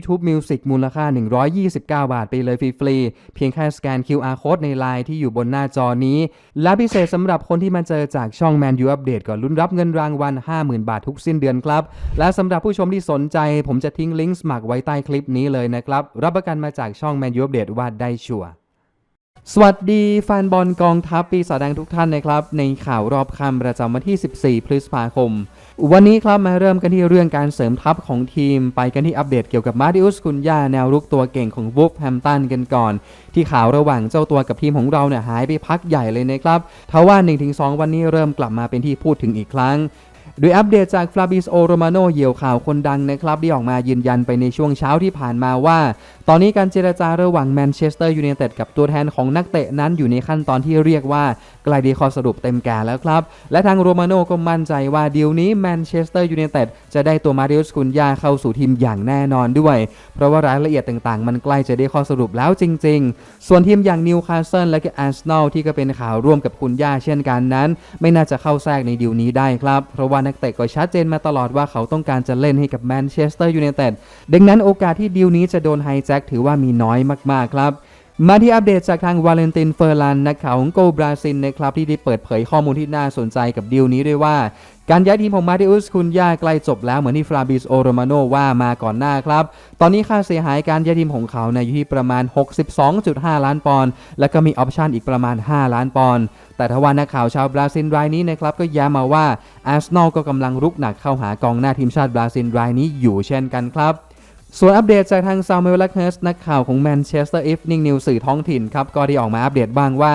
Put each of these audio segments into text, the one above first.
YouTube Music มูลค่า 129 บาทไปเลยฟรีๆ เพียงแค่สแกน QR Code ในไลน์ที่อยู่บนหน้าจอนี้ และพิเศษสำหรับคนที่มาเจอจากช่อง Man U Update ก่อนลุ้นรับเงินรางวัล 50,000 บาททุกสิ้นเดือนครับ และสำหรับผู้ชมที่สนใจ ผมจะทิ้งลิงก์สมัครไว้ใต้คลิปนี้เลยนะครับ รับประกันมาจากช่อง Man U Update ว่าได้ชัวร์ สวัสดีแฟนบอลกองทัพปีศาจแดงทุกท่านนะครับ ในข่าวรอบคำประจำวันที่ 14 พฤษภาคม วันนี้ครับมาเริ่มกันที่เรื่องการเสริมทัพของทีม ไปกันที่อัปเดตเกี่ยวกับมาริอุสคุนยาแนวรุกตัวเก่งของวูฟแฮมตันกันก่อน ที่ข่าวระหว่างเจ้าตัวกับทีมของเราเนี่ยหายไปพักใหญ่เลยนะครับทว่า 1-2 วันนี้เริ่มกลับมาเป็นที่พูดถึงอีกครั้ง โดยอัปเดตจากฟลาบิสโอโรมาโนเหยี่ยวข่าวคนดังนะครับที่ออกมายืนยันไปในช่วงเช้าที่ผ่านมาว่า ตอนนี้การเจรจาระหว่างแมนเชสเตอร์ยูไนเต็ดกับตัวแทนของนักเตะนั้นอยู่ในขั้นตอนที่เรียกว่าใกล้ดีข้อสรุปเต็มแก่แล้วครับ และทางโรมาโนก็มั่นใจว่าดีลนี้แมนเชสเตอร์ยูไนเต็ดจะได้ตัวมาริอุสคุนยาเข้าสู่ทีมอย่างแน่นอนด้วย เพราะว่ารายละเอียดต่างๆ มันใกล้จะได้ข้อสรุปแล้วจริง ๆ ส่วนทีมอย่างนิวคาสเซิลและก็อาร์เซนอลที่ก็เป็นข่าวร่วมกับคุณย่าเช่นกันนั้น ไม่น่าจะเข้าแทรกในดีลนี้ได้ครับ เพราะว่านักเตะก็ชัดเจนมาตลอดว่าเขาต้องการจะเล่นให้กับแมนเชสเตอร์ยูไนเต็ดดังนั้นโอกาสที่ดีลนี้จะโดนไฮแจ็คถือว่ามีน้อยมากๆครับ มาที่อัปเดตจากทางวาเลนตินเฟอร์ลันนักข่าวของโกบราซิลนะครับที่ได้เปิดเผยข้อมูลที่น่าสนใจกับดีลนี้ด้วยว่า การย้ายทีมของมาติอุสคุนยาใกล้จบแล้วเหมือนที่ฟราบิสโอโรมาโนว่ามาก่อนหน้าครับ ตอนนี้ค่าเสียหายการย้ายทีมของเขาเนี่ยอยู่ที่ประมาณ 62.5 ล้านปอนด์และก็มีออปชันอีกประมาณ 5 ล้านปอนด์แต่ทว่านักข่าวชาวบราซิลรายนี้นะครับก็ย้ำมาว่าอาร์เซนอลก็กำลังรุกหนักเข้าหากองหน้าทีมชาติบราซิลรายนี้อยู่เช่นกันครับ ส่วนอัปเดตจากทางซาวเมลลักเฮสนักข่าวของแมนเชสเตอร์อีฟนิ่งนิวสื่อท้องถิ่นครับ ก็ได้ออกมาอัปเดตบ้างว่า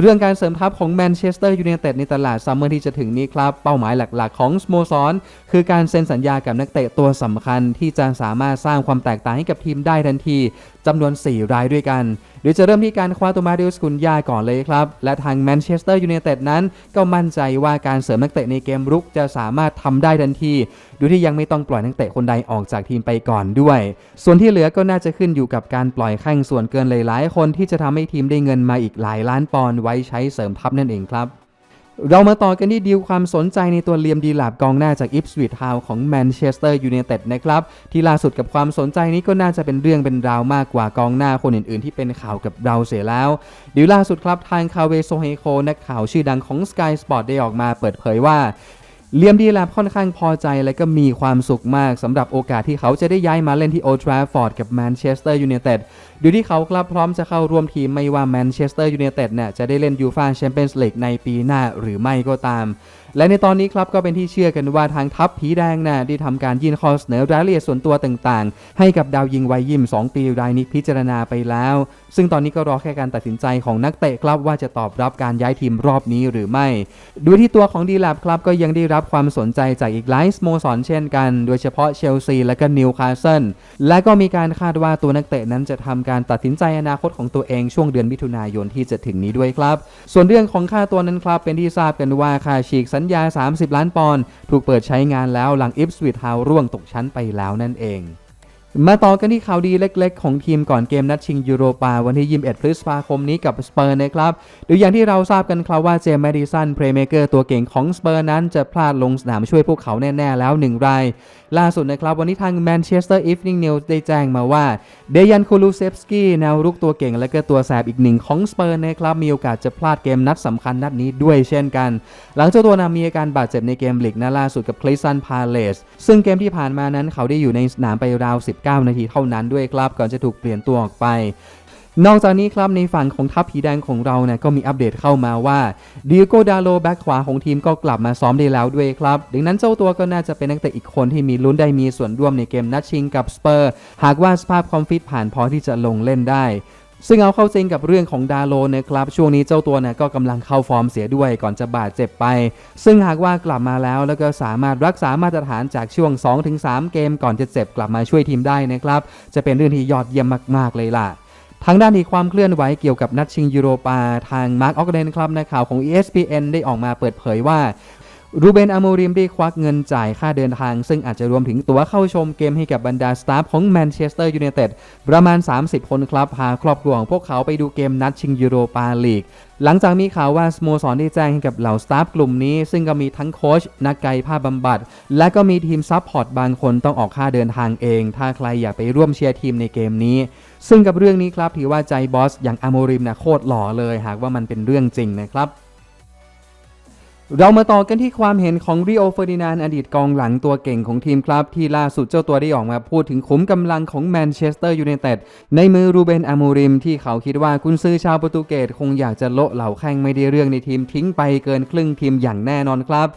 เรื่องการเสริมทัพของแมนเชสเตอร์ยูไนเต็ดในตลาดซัมเมอร์ที่จะถึงนี้ครับ เป้าหมายหลักๆ ของสโมสร คือการเซ็นสัญญากับนักเตะตัวสำคัญที่จะสามารถสร้างความแตกต่างให้กับทีมได้ทันทีจำนวน 4 รายด้วยกันโดยจะเริ่มที่การคว้าตัวมาริอุสกุนยาก่อนเลยครับ และทางแมนเชสเตอร์ยูไนเต็ดนั้นก็มั่นใจว่าการเสริมนักเตะในเกมรุกจะสามารถทำได้ทันที โดยที่ยังไม่ต้องปล่อยนักเตะคนใดออกจากทีมไปก่อนด้วย ส่วนที่เหลือก็น่าจะขึ้นอยู่กับการปล่อยแข้งส่วนเกินหลายๆ คนที่จะทำให้ทีมได้เงินมาอีกหลายล้านปอนด์ไว้ใช้เสริมทัพนั่นเองครับ เรามาต่อกันที่ดีลความสนใจในตัวเลียมดีลาบกองหน้าจากอิฟสวิตทาวของแมนเชสเตอร์ยูไนเต็ดนะครับที่ล่าสุดกับความสนใจนี้ก็น่าจะเป็นเรื่องเป็นราวมากกว่ากองหน้าคนอื่นๆ ที่เป็นข่าวกับเราเสียแล้วดีลล่าสุดครับทางคาเวโซเฮโคนักข่าวชื่อดังของ Sky Sport ได้ออกมาเปิดเผยว่า เลียมดีแลบค่อนข้างพอใจและก็มีความสุขมากสำหรับโอกาสที่เขาจะได้ย้ายมาเล่นที่โอทราฟอร์ดกับแมนเชสเตอร์ยูไนเต็ดโดยที่เขาครับพร้อมจะเข้าร่วมทีมไม่ว่าแมนเชสเตอร์ยูไนเต็ดเนี่ยจะได้เล่นยูฟาแชมเปี้ยนส์ลีกในปีหน้าหรือไม่ก็ตาม และในตอนนี้ครับก็เป็นที่เชื่อกันว่าทางทัพผีแดงน่ะได้ทำการยื่นข้อเสนอรายละเอียดส่วนตัวต่างๆ ให้กับดาวยิงวัยยิม 2 ปีรายนี้พิจารณาไปแล้ว ซึ่งตอนนี้ก็รอแค่การตัดสินใจของนักเตะครับว่าจะตอบรับการย้ายทีมรอบนี้หรือไม่โดยที่ตัวของดีแลบครับก็ยังได้รับความสนใจจากอีกหลายสโมสรเช่นกัน โดยเฉพาะเชลซีและก็นิวคาสเซิลและก็มีการคาดว่าตัวนักเตะนั้นจะทำการตัดสินใจอนาคตของตัวเองช่วงเดือนมิถุนายนที่จะถึงนี้ด้วยครับ ส่วนเรื่องของค่าตัวนั้นครับเป็นที่ทราบกันว่าค่าฉีกสัญญา 30 ล้านปอนด์ถูกเปิดใช้งานแล้วหลังอิฟสวิตฮาวร่วงตกชั้นไปแล้วนั่นเอง มาต่อกันที่ข่าวดีเล็กๆ ของทีมก่อนเกมนัดชิงยูโรปาวันที่ 21 พฤษภาคมนี้กับสเปอร์นะครับโดยอย่างที่เราทราบกันครับว่าเจมส์แมดิสันเพลย์เมเกอร์ตัวเก่งของสเปอร์นั้นจะพลาดลงสนามช่วยพวกเขาแน่ ๆ แล้วหนึ่งราย ล่าสุดนะครับวันนี้ทางแมนเชสเตอร์อีฟนิ่งนิวส์ได้แจ้งมาว่าเดยันคูลูเซฟสกี้แนวรุกตัวเก่งและก็ตัวแสบอีกหนึ่งของสเปอร์นะครับมีโอกาสจะพลาดเกมนัดสำคัญนัดนี้ด้วยเช่นกัน หลังเจ้าตัวนามีอาการบาดเจ็บในเกมลีกนัดล่าสุดกับคลิสันพาเลสซึ่งเกมที่ผ่านมานั้นเขาได้อยู่ในสนามไปราว9 นาทีเท่านั้นด้วยครับก่อนจะถูกเปลี่ยนตัวออกไป นอกจากนี้ครับในฝั่งของทัพผีแดงของเราเนี่ยก็มีอัปเดตเข้ามาว่าดิโกดาโลแบ็คขวาของทีมก็กลับมาซ้อมได้แล้วด้วยครับ ดังนั้นเจ้าตัวก็น่าจะเป็นนักเตะอีกคนที่มีลุ้นได้มีส่วนร่วมในเกมนัดชิงกับสเปอร์ หากว่าสภาพความฟิตผ่านพอที่จะลงเล่นได้ ซึ่งเอาเข้าจริงกับเรื่องของดาโลนะครับ ช่วงนี้เจ้าตัวเนี่ยก็กำลังเข้าฟอร์มเสียด้วยก่อนจะบาดเจ็บไป ซึ่งหากว่ากลับมาแล้วแล้วก็สามารถรักษามาตรฐานจากช่วง 2-3 เกมก่อนจะเจ็บกลับมาช่วยทีมได้นะครับ จะเป็นเรื่องที่ยอดเยี่ยมมาก ๆ เลยล่ะทางด้านอีกความเคลื่อนไหวเกี่ยวกับนัดชิงยูโรปา ทางมาร์กออกเดนครับนักข่าวของ ESPN ได้ออกมาเปิดเผยว่า รูเบนอโมริมได้ควักเงินจ่ายค่าเดินทาง ซึ่งอาจจะรวมถึงตั๋วเข้าชมเกมให้กับบรรดาสตาฟของแมนเชสเตอร์ยูไนเต็ดประมาณ 30 คนครับ พาครอบครัวของพวกเขาไปดูเกมนัดชิงยูโรปาลีก หลังจากมีข่าวว่าสโมสรได้แจ้งให้กับเหล่าสตาฟกลุ่มนี้ ซึ่งก็มีทั้งโค้ชนักกายภาพบำบัด และก็มีทีมซัพพอร์ตบางคนต้องออกค่าเดินทางเอง ถ้าใครอยากไปร่วมเชียร์ทีมในเกมนี้ ซึ่งกับเรื่องนี้ครับถือว่าใจบอสอย่างอโมริมนะโคตรหล่อเลย หากว่ามันเป็นเรื่องจริงนะครับ เรามาต่อกันที่ความเห็นของริโอเฟอร์ดินานอดีตกองหลังตัวเก่งของทีมครับ ที่ล่าสุดเจ้าตัวได้ออกมาพูดถึงขุมกำลังของแมนเชสเตอร์ยูไนเต็ดในมือรูเบนอามูริม ที่เขาคิดว่าคุณซื้อชาวโปรตุเกสคงอยากจะโละเหล่าแข้งไม่ได้เรื่องในทีมทิ้งไปเกินครึ่งทีมอย่างแน่นอนครับ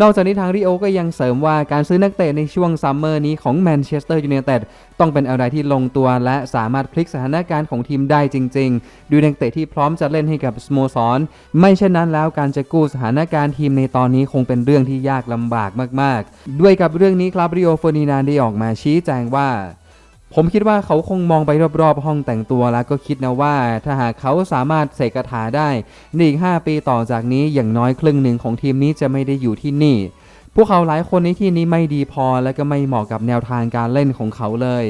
นอกจากนี้ทางริโอก็ยังเสริมว่าการซื้อนักเตะในช่วงซัมเมอร์นี้ของแมนเชสเตอร์ยูไนเต็ดต้องเป็นอะไรที่ลงตัวและสามารถพลิกสถานการณ์ของทีมได้จริงๆ ดูนักเตะที่พร้อมจะเล่นให้กับสโมสร ไม่เช่นนั้นแล้วการจะกู้สถานการณ์ทีมในตอนนี้คงเป็นเรื่องที่ยากลำบากมากๆ ด้วยกับเรื่องนี้ครับริโอเฟอร์นินานได้ออกมาชี้แจงว่า ผมคิดว่าเขาคงมองไปรอบๆ ห้องแต่งตัวแล้วก็คิดนะว่า ถ้าหากเขาสามารถเสกคาถาได้ในอีก 5 ปีต่อจากนี้อย่างน้อยครึ่งหนึ่งของทีมนี้จะไม่ได้อยู่ที่นี่ พวกเขาหลายคนในที่นี้ไม่ดีพอและก็ไม่เหมาะกับแนวทางการเล่นของเขาเลย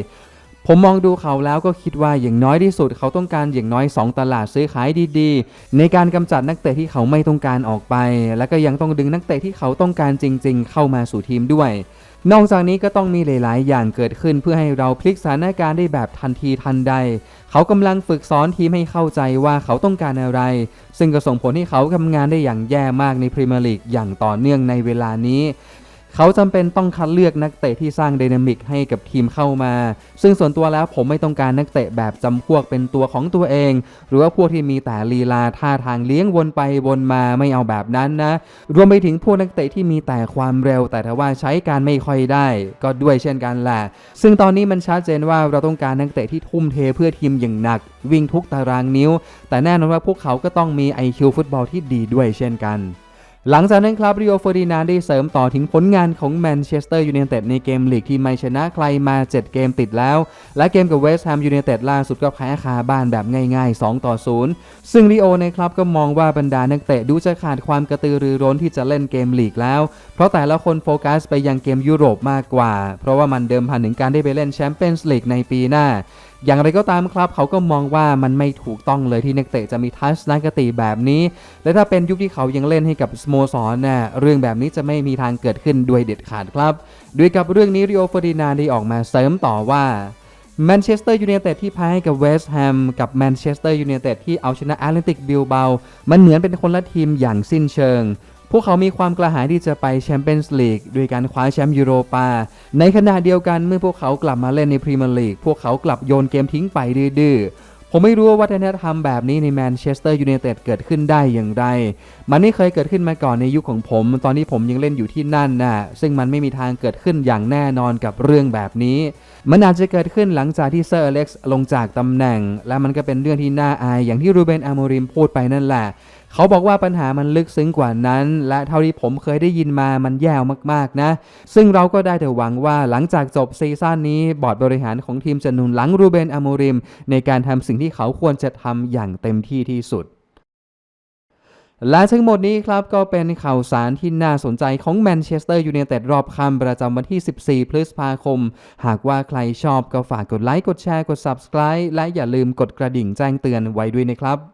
ผมมองดูเขาแล้วก็คิดว่าอย่างน้อยที่สุด เขาต้องการอย่างน้อย 2 ตลาดซื้อขายดีๆ ในการกำจัดนักเตะที่เขาไม่ต้องการออกไป และก็ยังต้องดึงนักเตะที่เขาต้องการจริง ๆ เข้ามาสู่ทีมด้วย นอกจากนี้ก็ต้องมีหลาย ๆ อย่างเกิดขึ้นเพื่อให้เราพลิกสถานการณ์ได้แบบทันทีทันใด เขากำลังฝึกสอนทีมให้เข้าใจว่าเขาต้องการอะไร ซึ่งก็ส่งผลให้เขาทำงานได้อย่างแย่มากในพรีเมียร์ลีกอย่างต่อเนื่องในเวลานี้ เขาจำเป็นต้องคัดเลือกนักเตะที่สร้างไดนามิกให้กับทีมเข้ามา ซึ่งส่วนตัวแล้วผมไม่ต้องการนักเตะแบบจำพวกเป็นตัวของตัวเอง หรือว่าพวกที่มีแต่ลีลาท่าทางเลี้ยงวนไปวนมาไม่เอาแบบนั้นนะ รวมไปถึงพวกนักเตะที่มีแต่ความเร็ว แต่ถ้าว่าใช้การไม่ค่อยได้ ก็ด้วยเช่นกันแหละ ซึ่งตอนนี้มันชัดเจนว่าเราต้องการนักเตะที่ทุ่มเทเพื่อทีมอย่างหนัก วิ่งทุกตารางนิ้ว แต่แน่นอนว่าพวกเขาก็ต้องมี IQ ฟุตบอลที่ดีด้วยเช่นกัน หลังจากนั้นครับริโอเฟอร์ดินานได้เสริมต่อถึงผลงานของแมนเชสเตอร์ยูไนเต็ดในเกมลีกที่ไม่ชนะใครมา 7 เกมติดแล้ว และเกมกับเวสต์แฮมยูไนเต็ดล่าสุดก็แพ้คาบ้านแบบง่าย ๆ 2 ต่อ 0 ซึ่งริโอนะครับก็มองว่าบรรดานักเตะดูจะขาดความกระตือรือร้นที่จะเล่นเกมลีกแล้ว เพราะแต่ละคนโฟกัสไปยังเกมยุโรปมากกว่า เพราะว่ามันเดิมพันถึงการได้ไปเล่นแชมเปี้ยนส์ลีกในปีหน้า อย่างไรก็ตามครับ เขาก็มองว่ามันไม่ถูกต้องเลยที่นักเตะจะมีทัศนคติแบบนี้ และถ้าเป็นยุคที่เขายังเล่นให้กับสโมสรน่ะเรื่องแบบนี้จะไม่มีทางเกิดขึ้นด้วยเด็ดขาดครับ ด้วยกับเรื่องนี้ริโอเฟอร์ดินานได้ออกมาเสริมต่อว่าแมนเชสเตอร์ยูไนเต็ดที่แพ้ให้กับเวสต์แฮมกับแมนเชสเตอร์ยูไนเต็ดที่เอาชนะแอตเลติกบิลเบา มันเหมือนเป็นคนละทีมอย่างสิ้นเชิง พวกเขามีความกระหายที่จะไปแชมเปี้ยนส์ลีกด้วยการคว้าแชมป์ยูโรปา ในขณะเดียวกันเมื่อพวกเขากลับมาเล่นในพรีเมียร์ลีกพวกเขากลับโยนเกมทิ้งไปดื้อผมไม่รู้ว่าวัฒนธรรมแบบนี้ในแมนเชสเตอร์ยูไนเต็ดเกิดขึ้นได้อย่างไร มันไม่เคยเกิดขึ้นมาก่อนในยุคของผม ตอนที่ผมยังเล่นอยู่ที่นั่นน่ะซึ่งมันไม่มีทางเกิดขึ้นอย่างแน่นอนกับเรื่องแบบนี้ มันอาจจะเกิดขึ้นหลังจากที่เซอร์อเล็กซ์ลงจากตำแหน่ง และมันก็เป็นเรื่องที่น่าอายอย่างที่รูเบนอาโมริมพูดไปนั่นแหละ เขาบอกว่าปัญหามันลึกซึ้งกว่านั้น และเท่าที่ผมเคยได้ยินมามันแย่มากๆนะ ซึ่งเราก็ได้แต่หวังว่าหลังจากจบซีซั่นนี้บอร์ดบริหารของทีมจะหนุนหลังรูเบนอาโมริม ในการทำสิ่งที่เขาควรจะทำอย่างเต็มที่ที่สุดและทั้งหมดนี้ครับก็เป็นข่าวสารที่น่าสนใจของแมนเชสเตอร์ยูไนเต็ดรอบค่ำประจำวันที่ 14 พฤษภาคม หากว่าใครชอบก็ฝากกดไลค์ กดแชร์ กด Subscribe และอย่าลืมกดกระดิ่งแจ้งเตือนไว้ด้วยนะครับ